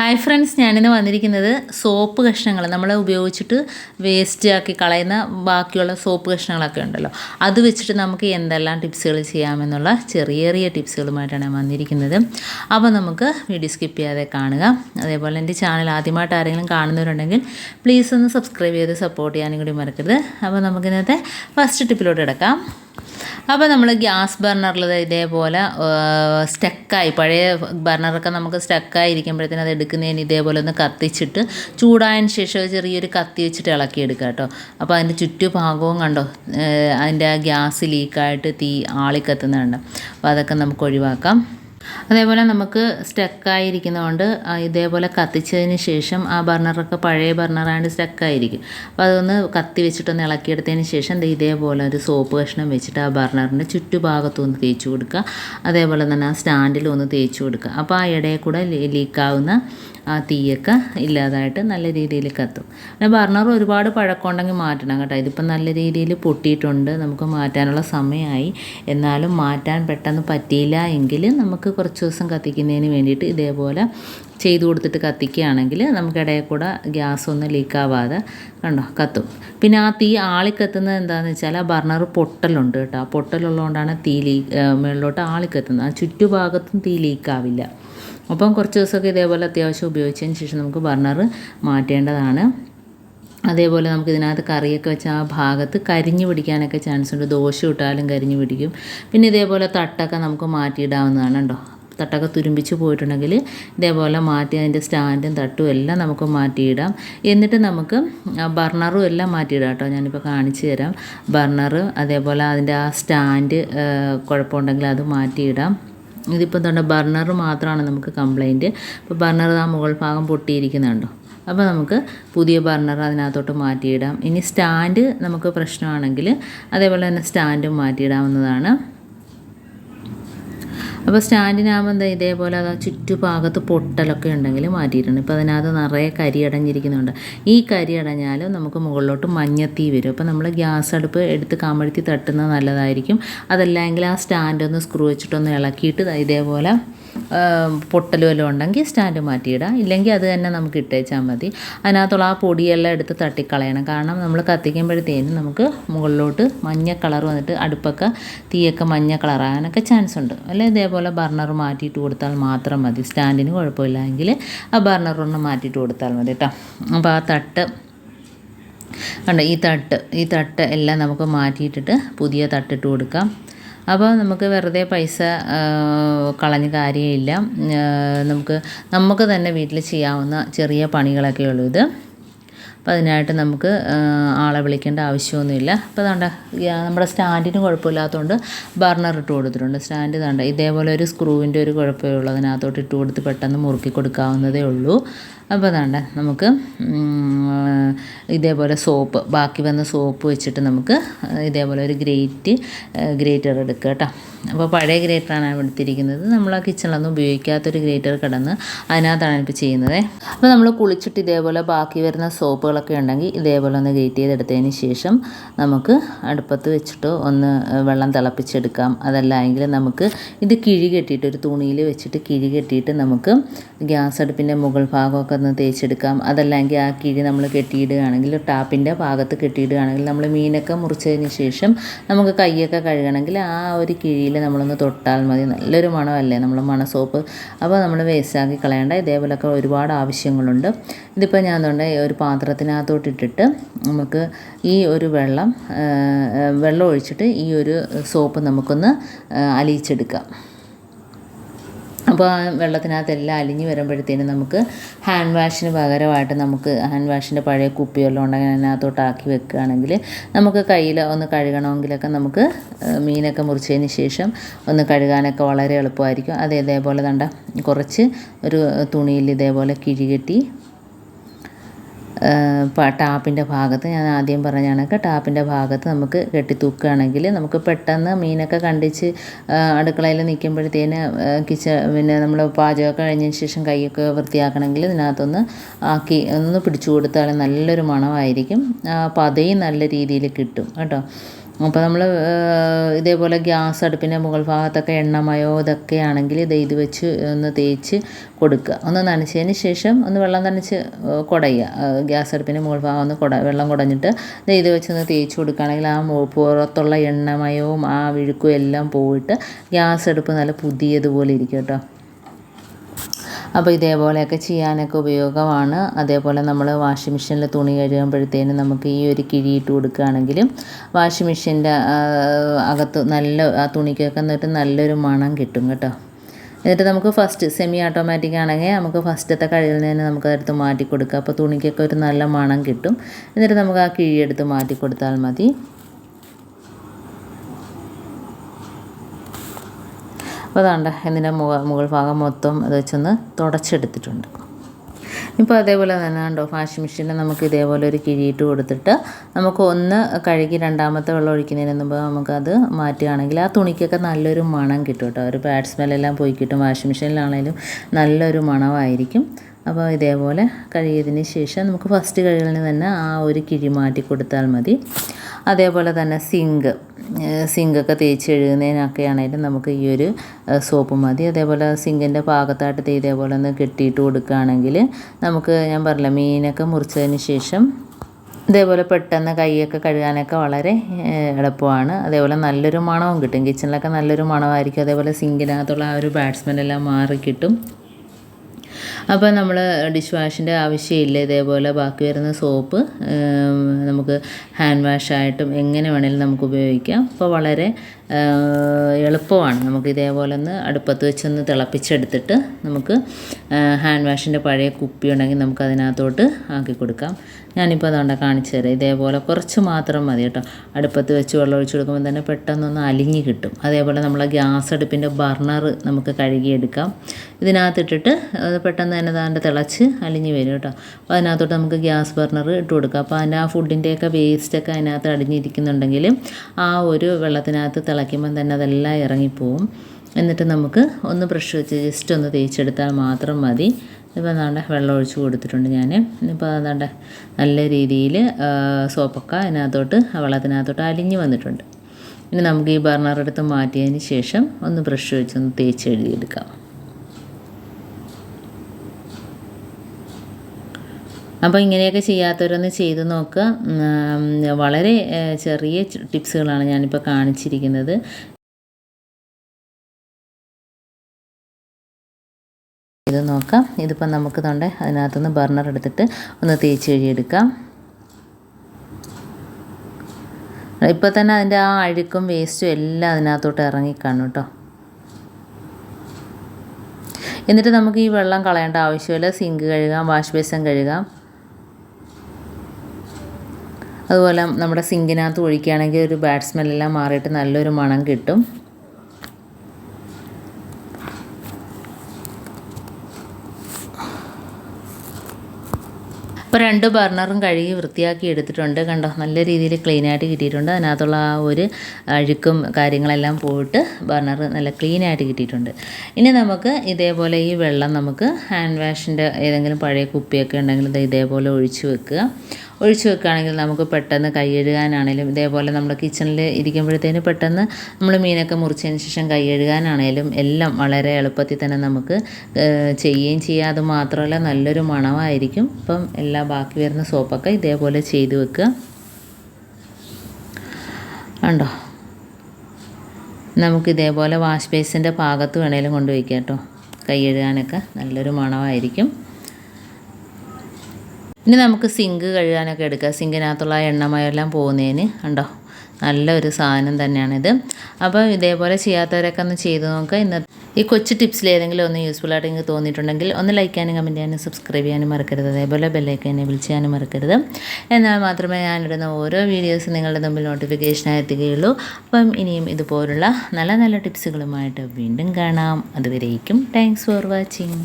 Hi friends ഞാനിന്ന് വന്നിരിക്കുന്നത് soap കഷ്ണങ്ങൾ നമ്മൾ ഉപയോഗിച്ചിട്ട് വേസ്റ്റ് ആക്കി കളയുന്ന ബാക്കിയുള്ള സോപ്പ് കഷ്ണങ്ങളൊക്കെ ഉണ്ടല്ലോ. അത് വെച്ചിട്ട് നമുക്ക് എന്തെല്ലാം ടിപ്സുകൾ ചെയ്യാമെന്നുള്ള ചെറിയ ചെറിയ ടിപ്സുകളുമായിട്ടാണ് ഞാൻ വന്നിരിക്കുന്നത്. അപ്പോൾ നമുക്ക് വീഡിയോ സ്കിപ്പ് ചെയ്യാതെ കാണുക. അതേപോലെ എന്റെ ചാനൽ ആദ്യമായിട്ട് ആരെങ്കിലും കാണുന്നവരുണ്ടെങ്കിൽ പ്ലീസ് ഒന്ന് സബ്സ്ക്രൈബ് ചെയ്ത് സപ്പോർട്ട് ചെയ്യാനും കൂടി മറക്കരുത്. അപ്പോൾ നമുക്ക് ഇന്നത്തെ ഫസ്റ്റ് ടിപ്പിലോട്ട് കിടക്കാം. അപ്പോൾ നമ്മൾ ഗ്യാസ് ബർണറിൽ ഇതേപോലെ സ്റ്റക്കായി. പഴയ ബർണറൊക്കെ നമുക്ക് സ്റ്റക്കായി ഇരിക്കുമ്പോഴത്തേനും അത് എടുക്കുന്നതിന് ഇതേപോലെ ഒന്ന് കത്തിച്ചിട്ട് ചൂടായതിന് ശേഷം ചെറിയൊരു കത്തി വെച്ചിട്ട് ഇളക്കിയെടുക്കുക കേട്ടോ. അപ്പോൾ അതിന്റെ ചുറ്റുഭാഗവും കണ്ടോ അതിന്റെ ആ ഗ്യാസ് ലീക്കായിട്ട് തീ ആളിക്കത്തുന്നുണ്ട്. അപ്പോൾ അതൊക്കെ നമുക്ക് ഒഴിവാക്കാം. അതേപോലെ നമുക്ക് സ്റ്റക്കായിരിക്കുന്നതുകൊണ്ട് ഇതേപോലെ കത്തിച്ചതിന് ശേഷം ആ ബർണറൊക്കെ പഴയ ബർണറായതുകൊണ്ട് സ്റ്റക്കായിരിക്കും അപ്പോൾ അതൊന്ന് കത്തി വെച്ചിട്ടൊന്ന് ഇളക്കിയെടുത്തതിന് ശേഷം ഇതേപോലെ ഒരു സോപ്പ് കഷ്ണം വെച്ചിട്ട് ആ ബർണറിന്റെ ചുറ്റുഭാഗത്തൊന്ന് തേച്ച് കൊടുക്കുക. അതേപോലെ തന്നെ ആ സ്റ്റാൻഡിലും ഒന്ന് തേച്ച് കൊടുക്കുക. അപ്പോൾ ആ ഇടയിൽ കൂടെ ലീക്കാവുന്ന ആ തീയൊക്കെ ഇല്ലാതായിട്ട് നല്ല രീതിയിൽ കത്തും. പിന്നെ ബർണർ ഒരുപാട് പഴക്കമുണ്ടെങ്കിൽ മാറ്റണം കേട്ടോ. ഇതിപ്പോൾ നല്ല രീതിയിൽ പൊട്ടിയിട്ടുണ്ട്. നമുക്ക് മാറ്റാനുള്ള സമയമായി. എന്നാലും മാറ്റാൻ പെട്ടെന്ന് പറ്റിയില്ല എങ്കിൽ നമുക്ക് കുറച്ച് ദിവസം കത്തിക്കുന്നതിന് വേണ്ടിയിട്ട് ഇതേപോലെ ചെയ്തു കൊടുത്തിട്ട് കത്തിക്കുകയാണെങ്കിൽ നമുക്ക് ഇടയിൽ കൂടെ ഗ്യാസ് ഒന്നും ലീക്കാവാതെ കണ്ടോ കത്തും. പിന്നെ ആ തീ ആളിക്കത്തുന്നത് എന്താണെന്ന് വെച്ചാൽ ആ ബർണർ പൊട്ടലുണ്ട് കേട്ടോ. ആ പൊട്ടലുള്ളതുകൊണ്ടാണ് തീ ലീ മുകളിലോട്ട് ആളിക്കത്തുന്നത് ആ ചുറ്റുഭാഗത്തും തീ ലീക്കാവില്ല അപ്പം കുറച്ച് ദിവസമൊക്കെ ഇതേപോലെ അത്യാവശ്യം ഉപയോഗിച്ചതിന് ശേഷം നമുക്ക് ബർണർ മാറ്റേണ്ടതാണ്. അതേപോലെ നമുക്ക് ഇതിനകത്ത് കറിയൊക്കെ വെച്ച ആ ഭാഗത്ത് കരിഞ്ഞു പിടിക്കാനൊക്കെ ചാൻസ് ഉണ്ട്. ദോശ ഇട്ടാലും കരിഞ്ഞു പിടിക്കും. പിന്നെ ഇതേപോലെ തട്ടൊക്കെ നമുക്ക് മാറ്റിയിടാവുന്നതാണ് കേട്ടോ. തട്ടൊക്കെ തുരുമ്പിച്ച് പോയിട്ടുണ്ടെങ്കിൽ ഇതേപോലെ മാറ്റി അതിന്റെ സ്റ്റാൻഡും തട്ടും എല്ലാം നമുക്ക് മാറ്റിയിടാം. എന്നിട്ട് നമുക്ക് ബർണറും എല്ലാം മാറ്റിയിടാം കേട്ടോ. ഞാനിപ്പോൾ കാണിച്ചു തരാം. ബർണർ അതേപോലെ അതിന്റെ ആ സ്റ്റാൻഡ് കുഴപ്പമുണ്ടെങ്കിൽ അത് മാറ്റിയിടാം. ഇതിപ്പോൾ എന്താണ് ബർണർ മാത്രമാണ് നമുക്ക് കംപ്ലൈന്റ്. അപ്പോൾ ബർണർ ആ മുകൾ ഭാഗം പൊട്ടിയിരിക്കുന്നുണ്ടോ? അപ്പോൾ നമുക്ക് പുതിയ ബർണർ അതിനകത്തോട്ട് മാറ്റിയിടാം. ഇനി സ്റ്റാൻഡ് നമുക്ക് പ്രശ്നമാണെങ്കിൽ അതേപോലെ തന്നെ സ്റ്റാൻഡും മാറ്റിയിടാവുന്നതാണ്. അപ്പോൾ സ്റ്റാൻഡിനാകുമ്പോൾ എന്താ ഇതേപോലെ അത് ചുറ്റുഭാഗത്ത് പൊട്ടലൊക്കെ ഉണ്ടെങ്കിൽ മാറ്റിയിട്ടുണ്ട്. ഇപ്പോൾ അതിനകത്ത് നിറയെ കരി അടഞ്ഞിരിക്കുന്നുണ്ട്. ഈ കരി അടഞ്ഞാലും നമുക്ക് മുകളിലോട്ട് മഞ്ഞത്തീ വരും. അപ്പോൾ നമ്മൾ ഗ്യാസ് അടുപ്പ് എടുത്ത് കമഴ്ത്തി തട്ടുന്നത് നല്ലതായിരിക്കും. അതല്ലെങ്കിൽ ആ സ്റ്റാൻഡ് ഒന്ന് സ്ക്രൂ വെച്ചിട്ടൊന്ന് ഇളക്കിയിട്ട് ഇതേപോലെ പൊട്ടൽ വല്ലതും ഉണ്ടെങ്കിൽ സ്റ്റാൻഡ് മാറ്റിയിടാം. ഇല്ലെങ്കിൽ അത് തന്നെ നമുക്ക് ഇട്ടേച്ചാൽ മതി. അതിനകത്തുള്ള ആ പൊടിയെല്ലാം എടുത്ത് തട്ടിക്കളയണം. കാരണം നമ്മൾ കത്തിക്കുമ്പോഴത്തേനും നമുക്ക് മുകളിലോട്ട് മഞ്ഞ കളർ വന്നിട്ട് അടുപ്പൊക്കെ തീയൊക്കെ മഞ്ഞ കളറാകാനൊക്കെ ചാൻസ് ഉണ്ട്. അല്ലെ? ഇതേപോലെ ബർണർ മാറ്റിയിട്ട് കൊടുത്താൽ മാത്രം മതി. സ്റ്റാൻഡിന് കുഴപ്പമില്ലെങ്കിൽ ആ ബർണർ ഒന്ന് മാറ്റിയിട്ട് കൊടുത്താൽ മതി കേട്ടോ. അപ്പോൾ ആ തട്ട് കണ്ടോ? ഈ തട്ട് ഈ തട്ട് എല്ലാം നമുക്ക് മാറ്റിയിട്ടിട്ട് പുതിയ തട്ടിട്ട് കൊടുക്കാം. അപ്പോൾ നമുക്ക് വെറുതെ പൈസ കളഞ്ഞ കാര്യമില്ല. നമുക്ക് നമുക്ക് തന്നെ വീട്ടിൽ ചെയ്യാവുന്ന ചെറിയ പണികളൊക്കെ ഉള്ളൂ ഇത്. അപ്പോൾ അതിനായിട്ട് നമുക്ക് ആളെ വിളിക്കേണ്ട ആവശ്യമൊന്നുമില്ല. അപ്പോൾ അതുകൊണ്ട് നമ്മുടെ സ്റ്റാൻഡിന് കുഴപ്പമില്ലാത്തതുകൊണ്ട് ബർണർ ഇട്ട് കൊടുത്തിട്ടുണ്ട്. സ്റ്റാൻഡ് തണ്ട ഇതേപോലെ ഒരു സ്ക്രൂവിന്റെ ഒരു കുഴപ്പമേ ഉള്ളൂ. അതിനകത്തോട്ട് ഇട്ട് കൊടുത്ത് പെട്ടെന്ന് മുറുക്കി കൊടുക്കാവുന്നതേ ഉള്ളൂ. അപ്പോൾ തണ്ട നമുക്ക് ഇതേപോലെ സോപ്പ് ബാക്കി വന്ന സോപ്പ് വെച്ചിട്ട് നമുക്ക് ഇതേപോലെ ഒരു ഗ്രേറ്റ് ഗ്രേറ്റർ എടുക്കുക കേട്ടോ. അപ്പോൾ പഴയ ഗ്രേറ്ററാണ് എടുത്തിരിക്കുന്നത്. നമ്മൾ ആ കിച്ചണിലൊന്നും ഉപയോഗിക്കാത്തൊരു ഗ്രേറ്റർ കിടന്ന് അതിനകത്താണ് ഇപ്പോൾ ചെയ്യുന്നത്. അപ്പോൾ നമ്മൾ കുളിച്ചിട്ട് ഇതേപോലെ ബാക്കി വരുന്ന സോപ്പുകളൊക്കെ ഉണ്ടെങ്കിൽ ഇതേപോലെ ഒന്ന് ഗ്രേറ്റ് ചെയ്തെടുത്തതിന് ശേഷം നമുക്ക് അടുപ്പത്ത് വെച്ചിട്ട് ഒന്ന് വെള്ളം തിളപ്പിച്ചെടുക്കാം. അതല്ല എങ്കിൽ നമുക്ക് ഇത് കിഴി കെട്ടിയിട്ട് ഒരു തുണിയിൽ വെച്ചിട്ട് കിഴി കെട്ടിയിട്ട് നമുക്ക് ഗ്യാസ് അടുപ്പിന്റെ മുകൾ ഭാഗമൊക്കെ ഒന്ന് തേച്ചെടുക്കാം. അതല്ലെങ്കിൽ ആ കിഴി നമ്മൾ കെട്ടിയിടുകയാണെങ്കിൽ ടാപ്പിന്റെ ഭാഗത്ത് കെട്ടിയിടുകയാണെങ്കിൽ നമ്മൾ മീനൊക്കെ മുറിച്ചതിന് ശേഷം നമുക്ക് കൈയൊക്കെ കഴുകണമെങ്കിൽ ആ ഒരു കിഴിയിൽ നമ്മളൊന്ന് തൊട്ടാൽ മതി. നല്ലൊരു മണമല്ലേ നമ്മൾ മണസോപ്പ്. അപ്പോൾ നമ്മൾ വേസ്റ്റാക്കി കളയേണ്ട. ഇതേപോലൊക്കെ ഒരുപാട് ആവശ്യങ്ങളുണ്ട്. ഇതിപ്പോൾ ഞാൻ അതുകൊണ്ട് ഒരു പാത്രത്തിനകത്തോട്ട് ഇട്ടിട്ട് നമുക്ക് ഈ ഒരു വെള്ളം വെള്ളം ഒഴിച്ചിട്ട് ഈ ഒരു സോപ്പ് നമുക്കൊന്ന് അലിയിച്ചെടുക്കാം. അപ്പോൾ ആ വെള്ളത്തിനകത്തെല്ലാം അലിഞ്ഞ് വരുമ്പോഴത്തേനും നമുക്ക് ഹാൻഡ് വാഷിന് പകരമായിട്ട് നമുക്ക് ഹാൻഡ് വാഷിന്റെ പഴയ കുപ്പിയെല്ലാം ഉണ്ടെങ്കിൽ അതിനകത്തോട്ട് ആക്കി വെക്കുകയാണെങ്കിൽ നമുക്ക് കയ്യിൽ ഒന്ന് കഴുകണമെങ്കിലൊക്കെ നമുക്ക് മീനൊക്കെ മുറിച്ചതിന് ശേഷം ഒന്ന് കഴുകാനൊക്കെ വളരെ എളുപ്പമായിരിക്കും. അത് ഇതേപോലെ തണ്ട കുറച്ച് ഒരു തുണിയിൽ ഇതേപോലെ കിഴികെട്ടി ടാപ്പിന്റെ ഭാഗത്ത് ഞാൻ ആദ്യം പറഞ്ഞ കണക്ക് ടാപ്പിന്റെ ഭാഗത്ത് നമുക്ക് കെട്ടിത്തൂക്കുകയാണെങ്കിൽ നമുക്ക് പെട്ടെന്ന് മീനൊക്കെ കണ്ടിച്ച് അടുക്കളയിൽ നിൽക്കുമ്പോഴത്തേന് കിച്ച പിന്നെ നമ്മൾ പാചകമൊക്കെ കഴിഞ്ഞതിന് ശേഷം കൈയൊക്കെ വൃത്തിയാക്കണമെങ്കിൽ ഇതിനകത്തൊന്ന് ആക്കി ഒന്ന് പിടിച്ചു കൊടുത്താൽ നല്ലൊരു മണമായിരിക്കും. പതയും നല്ല രീതിയിൽ കിട്ടും കേട്ടോ. അപ്പോൾ നമ്മൾ ഇതേപോലെ ഗ്യാസ് അടുപ്പിന്റെ മുകൾ ഭാഗത്തൊക്കെ എണ്ണമയോ ഇതൊക്കെ ആണെങ്കിൽ ഇത് ഇത് വെച്ച് ഒന്ന് തേച്ച് കൊടുക്കുക. ഒന്ന് നനച്ചതിന് ശേഷം ഒന്ന് വെള്ളം നനച്ച് കുടയുക. ഗ്യാസ് അടുപ്പിന്റെ മുകൾ ഭാഗം ഒന്ന് കുട വെള്ളം കുടഞ്ഞിട്ട് ഇത് വെച്ച് ഒന്ന് തേച്ച് കൊടുക്കുകയാണെങ്കിൽ ആ പുറത്തുള്ള എണ്ണമയവും ആ വിഴുക്കും എല്ലാം പോയിട്ട് ഗ്യാസ് അടുപ്പ് നല്ല പുതിയതുപോലെ ഇരിക്കും കേട്ടോ. അപ്പോൾ ഇതേപോലെയൊക്കെ ചെയ്യാനൊക്കെ ഉപയോഗമാണ്. അതേപോലെ നമ്മൾ വാഷിംഗ് മെഷീനിൽ തുണി കഴുകുമ്പോഴത്തേനും നമുക്ക് ഈ ഒരു കിഴിയിട്ട് കൊടുക്കുകയാണെങ്കിലും വാഷിംഗ് മെഷീന്റെ അകത്ത് നല്ല ആ തുണിക്കൊക്കെ എന്നിട്ട് നല്ലൊരു മണം കിട്ടും കേട്ടോ. എന്നിട്ട് നമുക്ക് ഫസ്റ്റ് സെമി ഓട്ടോമാറ്റിക് ആണെങ്കിൽ നമുക്ക് ഫസ്റ്റത്തെ കഴുകുന്നതിന് നമുക്ക് അതെടുത്ത് മാറ്റി കൊടുക്കുക അപ്പോൾ തുണിക്കൊക്കെ ഒരു നല്ല മണം കിട്ടും. എന്നിട്ട് നമുക്ക് ആ കിഴിയെടുത്ത് മാറ്റി കൊടുത്താൽ മതി. അപ്പോൾ അതാണ്ട് ഇതിന്റെ മുക മുകൾ ഭാഗം മൊത്തം അത് വെച്ചൊന്ന് തുടച്ചെടുത്തിട്ടുണ്ട്. ഇപ്പോൾ അതേപോലെ തന്നെ ഉണ്ടോ വാഷിംഗ് മെഷീനിൽ നമുക്ക് ഇതേപോലെ ഒരു കിഴിയിട്ട് കൊടുത്തിട്ട് നമുക്ക് ഒന്ന് കഴുകി രണ്ടാമത്തെ വെള്ളം ഒഴിക്കുന്നതിന് മുമ്പ് നമുക്കത് മാറ്റുകയാണെങ്കിൽ ആ തുണിക്കൊക്കെ നല്ലൊരു മണം കിട്ടും കേട്ടോ. ഒരു ബാഡ് സ്മെല്ലെല്ലാം പോയി കിട്ടും. വാഷിംഗ് മെഷീനിലാണെങ്കിലും നല്ലൊരു മണമായിരിക്കും. അപ്പോൾ ഇതേപോലെ കഴുകിയതിന് ശേഷം നമുക്ക് ഫസ്റ്റ് കഴുകലിന് തന്നെ ആ ഒരു കിഴി മാറ്റി കൊടുത്താൽ മതി. അതേപോലെ തന്നെ സിങ്ക് സിങ്കൊക്കെ തേച്ച് കഴുകുന്നതിനൊക്കെ ആണെങ്കിലും നമുക്ക് ഈ ഒരു സോപ്പ് മതി. അതേപോലെ സിങ്കിന്റെ ഭാഗത്തായിട്ട് ഇതേപോലെ ഒന്ന് കെട്ടിയിട്ട് കൊടുക്കുകയാണെങ്കിൽ നമുക്ക് ഞാൻ പറഞ്ഞില്ല മീനൊക്കെ മുറിച്ചതിന് ശേഷം ഇതേപോലെ പെട്ടെന്ന് കൈയൊക്കെ കഴുകാനൊക്കെ വളരെ എളുപ്പമാണ്. അതേപോലെ നല്ലൊരു മണവും കിട്ടും. കിച്ചണിലൊക്കെ നല്ലൊരു മണമായിരിക്കും. അതേപോലെ സിങ്കിനകത്തുള്ള ആ ഒരു ബാറ്റ്സ്മെൻ എല്ലാം മാറി കിട്ടും അപ്പോൾ നമ്മൾ ഡിഷ് വാഷിന്റെ ആവശ്യമില്ല. ഇതേപോലെ ബാക്കി വരുന്ന സോപ്പ് നമുക്ക് ഹാൻഡ് വാഷായിട്ടും എങ്ങനെ വേണമെങ്കിലും നമുക്ക് ഉപയോഗിക്കാം. അപ്പോൾ വളരെ എളുപ്പമാണ്. നമുക്ക് ഇതേപോലെ ഒന്ന് അടുപ്പത്ത് വെച്ചൊന്ന് തിളപ്പിച്ചെടുത്തിട്ട് നമുക്ക് ഹാൻഡ് വാഷിന്റെ പഴയ കുപ്പി ഉണ്ടെങ്കിൽ നമുക്ക് അതിനകത്തോട്ട് ആക്കി കൊടുക്കാം. ഞാനിപ്പോൾ അതുകൊണ്ട് കാണിച്ചു തരാം. ഇതേപോലെ കുറച്ച് മാത്രം മതി കേട്ടോ. അടുപ്പത്ത് വെച്ച് വെള്ളം ഒഴിച്ചു കൊടുക്കുമ്പോൾ തന്നെ പെട്ടെന്നൊന്ന് അലിഞ്ഞ് കിട്ടും. അതേപോലെ നമ്മളെ ഗ്യാസ് അടുപ്പിന്റെ ബർണർ നമുക്ക് കഴുകിയെടുക്കാം. ഇതിനകത്തിട്ടിട്ട് അത് പെട്ടെന്ന് തന്നെ താന്റെ തിളച്ച് അലിഞ്ഞ് വരും കേട്ടോ. അപ്പോൾ അതിനകത്തോട്ട് നമുക്ക് ഗ്യാസ് ബർണർ ഇട്ട് കൊടുക്കാം. അപ്പോൾ അതിന്റെ ആ ഫുഡിന്റെയൊക്കെ വേസ്റ്റൊക്കെ അതിനകത്ത് അടിഞ്ഞിരിക്കുന്നുണ്ടെങ്കിൽ ആ ഒരു വെള്ളത്തിനകത്ത് തിളയ്ക്കുമ്പം തന്നെ അതെല്ലാം ഇറങ്ങിപ്പോവും. എന്നിട്ട് നമുക്ക് ഒന്ന് ബ്രഷ് വെച്ച് ജസ്റ്റ് ഒന്ന് തേച്ചെടുത്താൽ മാത്രം മതി. ഇപ്പോൾ അതാണ്ട് വെള്ളം ഒഴിച്ച് കൊടുത്തിട്ടുണ്ട് ഞാൻ ഇപ്പോൾ അതാണ്ട് നല്ല രീതിയിൽ സോപ്പൊക്കെ അതിനകത്തോട്ട് വെള്ളത്തിനകത്തോട്ട് അലിഞ്ഞ് വന്നിട്ടുണ്ട്. ഇനി നമുക്ക് ഈ ബർണർ എടുത്ത് മാറ്റിയതിന് ശേഷം ഒന്ന് ബ്രഷ് വെച്ച് ഒന്ന് തേച്ച് എഴുതിയെടുക്കാം അപ്പോൾ ഇങ്ങനെയൊക്കെ ചെയ്യാത്തവരൊന്ന് ചെയ്ത് നോക്കുക. വളരെ ചെറിയ ടിപ്സുകളാണ് ഞാനിപ്പോൾ കാണിച്ചിരിക്കുന്നത്. ഇത് നോക്കാം. ഇതിപ്പോൾ നമുക്ക് തൊണ്ട അതിനകത്തുനിന്ന് ബർണർ എടുത്തിട്ട് ഒന്ന് തേച്ച് കഴുകിയെടുക്കാം. ഇപ്പോൾ തന്നെ അതിന്റെ ആ അഴുക്കും വേസ്റ്റും എല്ലാം അതിനകത്തോട്ട് ഇറങ്ങിക്കാണും കേട്ടോ. എന്നിട്ട് നമുക്ക് ഈ വെള്ളം കളയേണ്ട ആവശ്യമില്ല. സിങ്ക് കഴുകാം വാഷ് ബേസൻ കഴുകാം. അതുപോലെ നമ്മുടെ സിങ്കിനകത്ത് ഒഴിക്കുകയാണെങ്കിൽ ഒരു ബാഡ് സ്മെല്ലെല്ലാം മാറിയിട്ട് നല്ലൊരു മണം കിട്ടും ഇപ്പോൾ രണ്ട് ബർണറും കഴുകി വൃത്തിയാക്കി എടുത്തിട്ടുണ്ട്. കണ്ടോ? നല്ല രീതിയിൽ ക്ലീനായിട്ട് കിട്ടിയിട്ടുണ്ട്. അതിനകത്തുള്ള ആ ഒരു അഴുക്കും കാര്യങ്ങളെല്ലാം പോയിട്ട് ബർണർ നല്ല ക്ലീനായിട്ട് കിട്ടിയിട്ടുണ്ട്. ഇനി നമുക്ക് ഇതേപോലെ ഈ വെള്ളം നമുക്ക് ഹാൻഡ് വാഷിന്റെ ഏതെങ്കിലും പഴയ കുപ്പിയൊക്കെ ഉണ്ടെങ്കിൽ ഇതേപോലെ ഒഴിച്ചു വെക്കുക. ഒഴിച്ചു വെക്കുകയാണെങ്കിൽ നമുക്ക് പെട്ടെന്ന് കൈയഴുകാനാണേലും ഇതേപോലെ നമ്മുടെ കിച്ചണിൽ ഇരിക്കുമ്പോഴത്തേന് പെട്ടെന്ന് നമ്മൾ മീനൊക്കെ മുറിച്ചതിന് ശേഷം കൈയഴുകാനാണേലും എല്ലാം വളരെ എളുപ്പത്തിൽ തന്നെ നമുക്ക് ചെയ്യുകയും ചെയ്യാം. അത് മാത്രമല്ല നല്ലൊരു മണമായിരിക്കും. അപ്പം എല്ലാ ബാക്കി വരുന്ന സോപ്പൊക്കെ ഇതേപോലെ ചെയ്തു വെക്കുക. ഉണ്ടോ നമുക്കിതേപോലെ വാഷ് ബേസിന്റെ ഭാഗത്ത് വേണേലും കൊണ്ടുപോയിക്കാം കേട്ടോ. കൈ എഴുകാനൊക്കെ നല്ലൊരു മണമായിരിക്കും. ഇനി നമുക്ക് സിങ്ക് കഴുകാനൊക്കെ എടുക്കാം. സിങ്കിനകത്തുള്ള എണ്ണമയെല്ലാം പോകുന്നതിന് ഉണ്ടോ നല്ലൊരു സാധനം തന്നെയാണിത്. അപ്പോൾ ഇതേപോലെ ചെയ്യാത്തവരൊക്കെ ഒന്ന് ചെയ്ത് നോക്കുക ഇന്ന് ഈ കൊച്ചു ടിപ്സിൽ ഏതെങ്കിലും ഒന്ന് യൂസ്ഫുൾ ആയിട്ട് നിങ്ങൾക്ക് തോന്നിയിട്ടുണ്ടെങ്കിൽ ഒന്ന് ലൈക്ക് ചെയ്യാനും കമന്റ് ചെയ്യാനും സബ്സ്ക്രൈബ് ചെയ്യാനും മറക്കരുത്. അതേപോലെ ബെല്ലൈക്കൻ എനേബിൾ ചെയ്യാനും മറക്കരുത്. എന്നാൽ മാത്രമേ ഞാനിടുന്ന ഓരോ വീഡിയോസ് നിങ്ങളുടെ മുമ്പിൽ നോട്ടിഫിക്കേഷനായി എത്തുകയുള്ളൂ. അപ്പം ഇനിയും ഇതുപോലുള്ള നല്ല നല്ല ടിപ്സുകളുമായിട്ട് വീണ്ടും കാണാം. അതുവരേക്കും താങ്ക്സ് ഫോർ വാച്ചിങ്